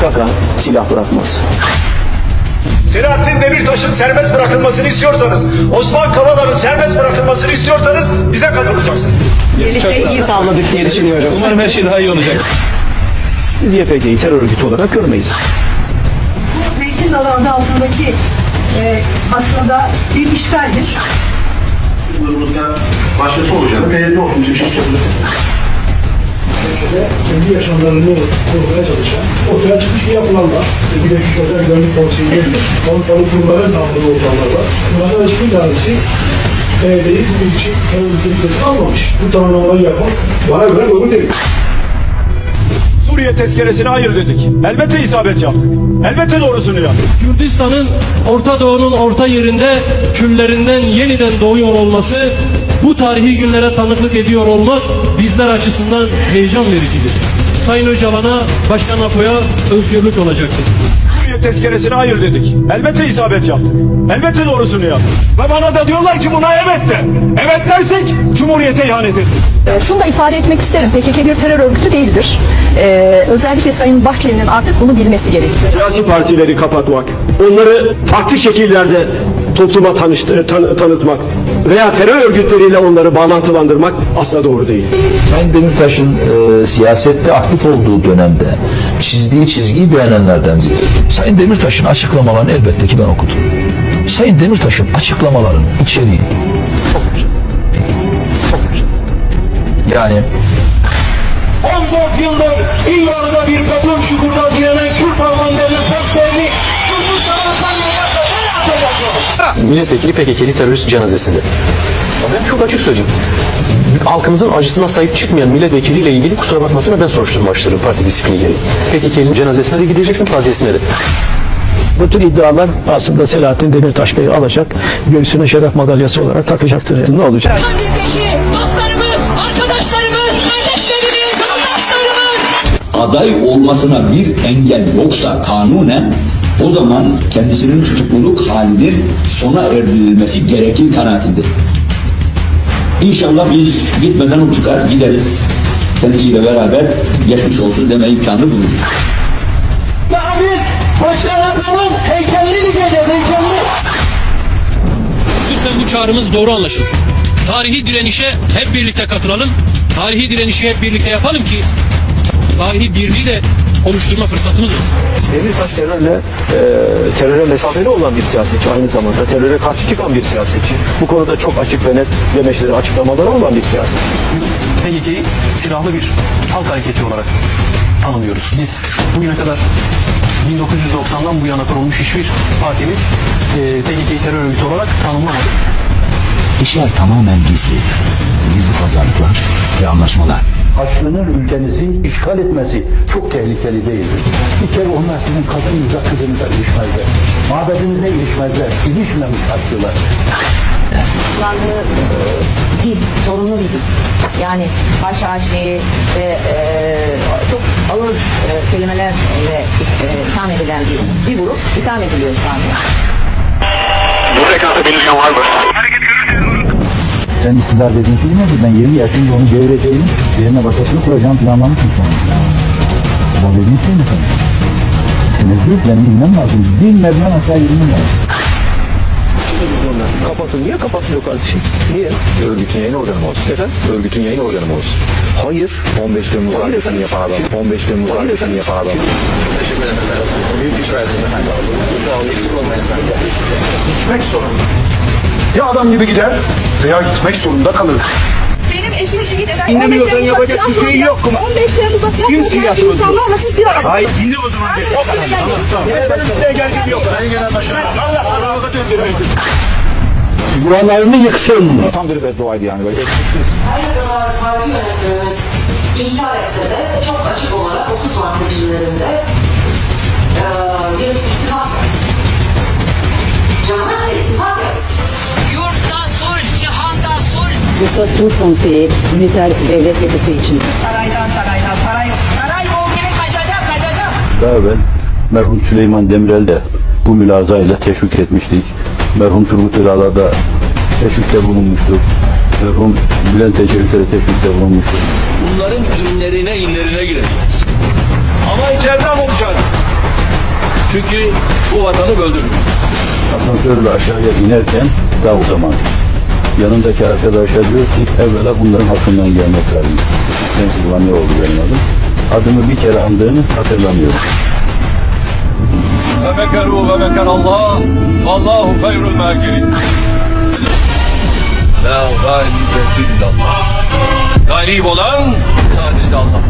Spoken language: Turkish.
PKK silah bırakmaz. Selahattin Demirtaş'ın serbest bırakılmasını istiyorsanız, Osman Kavala'nın serbest bırakılmasını istiyorsanız bize katılacaksınız. Birlikte iyi sağladık diye düşünüyorum. Umarım her şey daha iyi olacak. Biz YPG'yi terör örgütü olarak görmeyiz. Zeytin dalı adı altındaki e, aslında bir işgaldir. Sınırımızda başkası olacağını belirli olsun diye bir söylüyorsun. kendi yaşamlarını korumaya çalışan, ortaya çıkmış bir yapılan var. Bir de şu Özel Güvenlik Konseyi'nin komutanı kurumların tavrını olanlar var. Bunlardan hiçbir tanesi BD'yi bugün için terör listesine almamış. Bu tanımlamayı yapan bana göre doğru değil. Suriye tezkeresine hayır dedik. Elbette isabet yaptık. Elbette doğrusunu yaptık. Kürdistan'ın Orta Doğu'nun orta yerinde küllerinden yeniden doğuyor olması, bu tarihi günlere tanıklık ediyor olmak bizler açısından heyecan vericidir. Sayın Öcalan'a, Başkan Apo'ya özgürlük olacaktır. Suriye tezkeresine hayır dedik. Elbette isabet yaptık. Elbette doğrusunu yaptık. Ve bana da diyorlar ki buna evet de. Evet dersek Cumhuriyete ihanet ettik. E, şunu da ifade etmek isterim. PKK bir terör örgütü değildir. E, özellikle Sayın Bahçeli'nin artık bunu bilmesi gerekir. Siyasi partileri kapatmak, onları farklı şekillerde topluma tanıştı, tan- tanıtmak veya terör örgütleriyle onları bağlantılandırmak asla doğru değil. Sayın Demirtaş'ın e, siyasette aktif olduğu dönemde çizdiği çizgiyi beğenenlerden biri. Sayın Demirtaş'ın açıklamalarını elbette ki ben okudum. Sayın Demirtaş'ın açıklamalarının içeriği. Yani 14 yıldır İran'da bir milletvekili PKK'li terörist cenazesinde. Ben çok açık söyleyeyim. Halkımızın acısına sahip çıkmayan milletvekiliyle ilgili kusura bakmasına ben soruşturma açtırırım parti disiplini gereği. PKK'nin cenazesine de gideceksin, taziyesine de. Bu tür iddialar aslında Selahattin Demirtaş Bey'i alacak, göğsüne şeref madalyası olarak takacaktır. Ne olacak? Kandil'deki dostlarımız, arkadaşlarımız, kardeşlerimiz, yoldaşlarımız. aday olmasına bir engel yoksa kanunen o zaman kendisinin tutukluluk halinin sona erdirilmesi gerekir kanaatinde. İnşallah biz gitmeden o çıkar gideriz. Kendisiyle beraber geçmiş olsun deme imkanı buluruz. Daha biz Başkan Apo'nun heykelini dikeceğiz, heykelini. Lütfen bu çağrımız doğru anlaşılsın. Tarihi direnişe hep birlikte katılalım. Tarihi direnişi hep birlikte yapalım ki tarihi birliği de oluşturma fırsatımız olsun. Demirtaş terörle, e, teröre mesafeli olan bir siyasetçi aynı zamanda teröre karşı çıkan bir siyasetçi. Bu konuda çok açık ve net demeçleri, açıklamaları olan bir siyasetçi. PKK'yi silahlı bir halk hareketi olarak tanımlıyoruz. Biz bugüne kadar 1990'dan bu yana kurulmuş hiçbir partimiz e, PKK'yi terör örgütü olarak tanımlamadı. İşler tamamen gizli. Gizli pazarlıklar ve anlaşmalar. Haçlı'nın ülkenizi işgal etmesi çok tehlikeli değildir. Bir kere onlar sizin kadınınıza, kızınıza ilişmezler. Mabedinize ilişmezler. İlişmemiş Haçlılar. Kullandığı e, dil, sorunlu bir dil. Yani haşhaşi, işte e, çok ağır e, kelimelerle e, itham edilen bir, bir grup itham ediliyor şu anda. Sen iktidar dediğin şey neydi? Ben 20 yaşında onu devireceğim, yerine başkasını kuracağım planlamışım an. Bu dediğin şey mi sen? Tenezzül benim bilmem lazım. Bin merdiven aşağı yürümem lazım. Televizyonlar kapatın. Niye kapatılıyor kardeşim? Niye? Örgütün yayın organı olsun? Efendim? Örgütün yayın organı olsun? Hayır. 15 Temmuz darbesini yapan adam. 15 Temmuz darbesini yapan adam. Teşekkür ederim efendim. Büyük iş verdiniz efendim. Sağ olun. Eksik olmayın efendim. Gitmek zorunda. Ya adam gibi gider veya gitmek zorunda kalır. Benim eşim şehit eden Dinlemiyorsan 15 Temmuz'da yapacak bir şey yok mu? 15 Temmuz'da tiyatroda tiyatroda insanlarla siz bir arada. Hayır dinle o zaman. Ben size geldim yok. Ben genel başkanım. Allah sağlığı öldürmeyin. Buralarını yıksın. Tam bir bedduaydı yani. Böyle. Her ne kadar parti yönetimimiz inkar etse de çok açık olarak 30 Mart seçimlerinde Bursa Sulh Konseyi Üniter Devlet Yapısı için Saraydan saraydan saray. Saray volkeni kaçacak kaçacak. Daha evvel merhum Süleyman Demirel de bu mülazayla teşvik etmiştik. Merhum Turgut Özal'a da teşvikte bulunmuştuk. Merhum Bülent Ecevit'e de teşvikte bulunmuştuk. Bunların inlerine inlerine girin. Ama içeriden olacak. Çünkü bu vatanı böldürür. Asansörle aşağıya inerken daha o zaman yanındaki arkadaşa diyor ki evvela bunların hakkından gelmek lazım. Pensilvanya oldu benim adım. Adımı bir kere andığını hatırlamıyorum. Ve mekeru ve meker Allah. Allahu hayrul makirin. La galibe illallah. Galip olan sadece Allah.